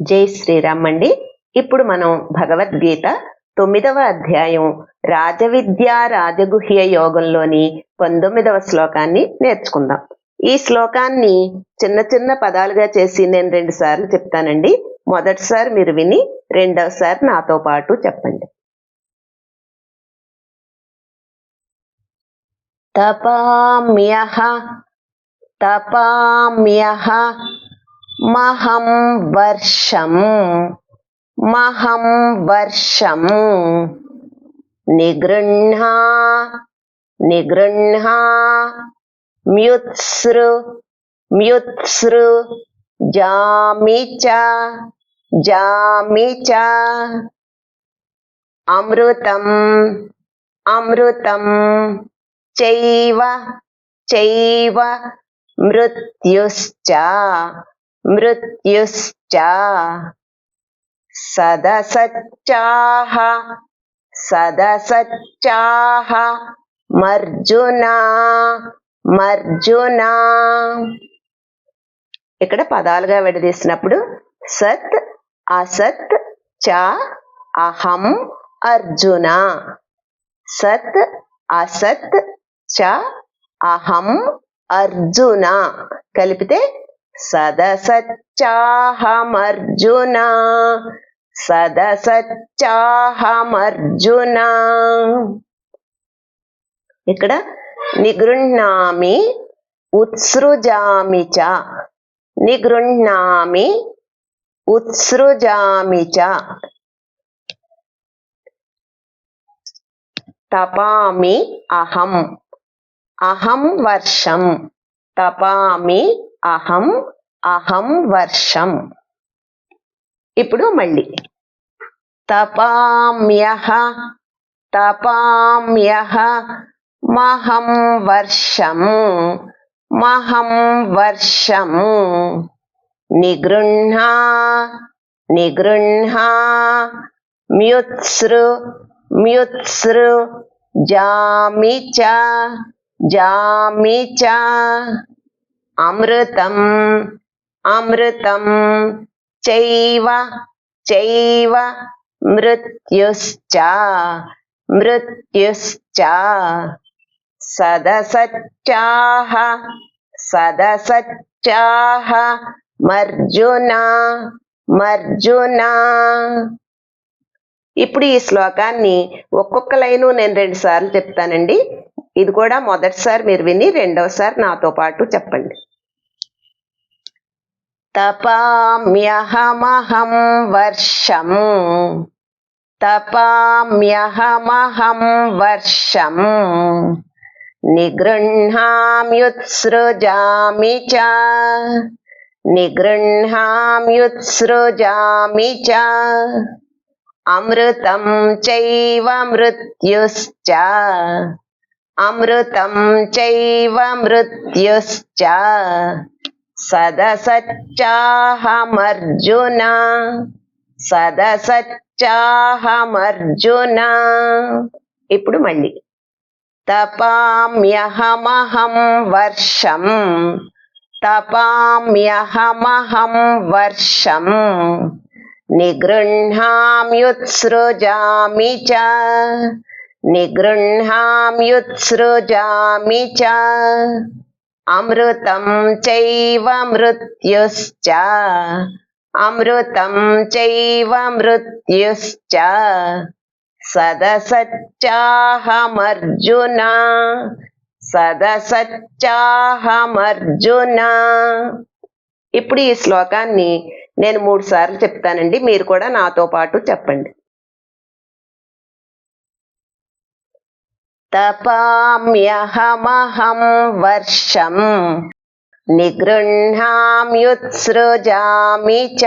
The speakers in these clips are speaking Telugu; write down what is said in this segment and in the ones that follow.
జై శ్రీరామ్ అండి. ఇప్పుడు మనం భగవద్గీత తొమ్మిదవ అధ్యాయం రాజవిద్యా రాజగుహ్య యోగంలోని పంతొమ్మిదవ శ్లోకాన్ని నేర్చుకుందాం. ఈ శ్లోకాన్ని చిన్న చిన్న పదాలుగా చేసి నేను రెండు సార్లు చెప్తానండి. మొదటిసారి మీరు విని రెండవసారి నాతో పాటు చెప్పండి. తపామ్యహ తపామ్యహ మహం వర్షం మహం వర్షం. నిగృహ్ణా నిగృహ్ణా మ్యుత్సృ మ్యుత్సృ జామి చ జామి చ అమృతం అమృతం చైవ చైవ మృత్యుశ్చ. మృత్యుశ్చ సదసచ్చాహ సదసచ్చాహ మర్జునా మర్జునా ఇక్కడ పదాలుగా విడదీసినప్పుడు సత్ అసత్ చ అహం అర్జున. సత్ అసత్ చ అహం అర్జున. కలిపితే సదసచ్చాహమర్జున? సదసచ్చాహమర్జున? ఇక్కడ నిగృహ్ణామి ఉత్సృజామి చ. నిగృహ్ణామి ఉత్సృజామి చ. తపామి అహం. అహం వర్షం. తపామి అహం అహం వర్షం. ఇప్పుడు మళ్ళీ. తపామ్యహ తపామ్యహ మహం వర్షం మహం వర్షం. నిగృహ్ణా నిగృహ్ణా మ్యుత్సృ మ్యుత్సృ జామి చ చ. అమృతం అమృతం చైవ చైవ మృత్యుశ్చ మృత్యుశ్చ సదసచ్చాహ సదసచ్చాహ మర్జున మర్జున. ఇప్పుడు ఈ శ్లోకాన్ని ఒక్కొక్క లైను నేను రెండు సార్లు చెప్తానండి. ఇది కూడా మొదటిసారి మీరు విని రెండవసారి నాతో పాటు చెప్పండి. తపామ్యహమహం వర్షం. తపామ్యహమహం వర్షం. నిగృహ్ణామ్యుత్సృజామి చ. నిగృహ్ణామ్యుత్సృజామి చ. అమృతం చైవ మృత్యుశ్చ. అమృతం చైవ మృత్యుశ్చ. సదసచ్చాహమర్జున సదసచ్చాహమర్జున ఇప్పుడు మళ్ళీ. తపామ్యహమహం వర్షం తపామ్యహమహం వర్షం నిగృహ్ణామ్యుత్సృజామి చ నిగృహ్ణామ్యుత్సృజామి చ. అమృతం చైవ మృత్యుశ్చ. అమృతం చైవ మృత్యుశ్చ. సదసచ్చాహమర్జున. సదసచ్చాహమర్జున. ఇప్పుడు ఈ శ్లోకాన్ని నేను మూడు సార్లు చెప్తానండి. మీరు కూడా నాతో పాటు చెప్పండి. తపామ్యహమహం వర్షం నిగృహ్ణామ్యుత్సృజామి చ.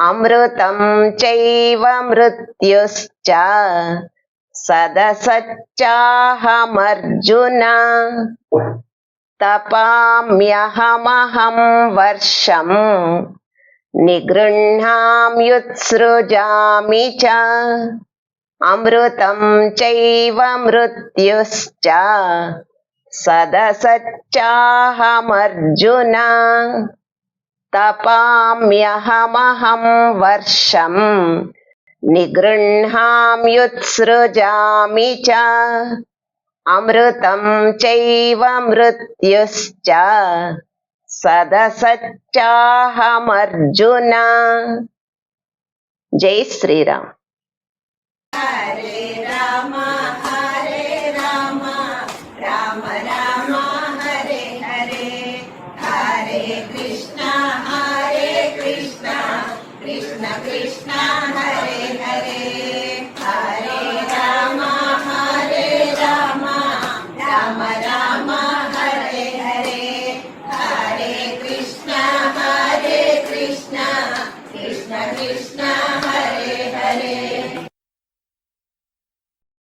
అమృతం చైవ మృత్యుశ్చ. సదసచ్చాహమర్జున. తపామ్యహమహం వర్షం నిగృహ్ణామ్యుత్సృజామి చ. అమృతం చైవ మృత్యుశ్చ సదసచ్చాహమర్జున तपाम्यहमहं वर्षम् निगृह्णाम्युत्सृजामि च अमृतं चैव मृत्युश्च सदसच्चाहमर्जुन जय श्रीराम हरे కృష్ణ కృష్ణ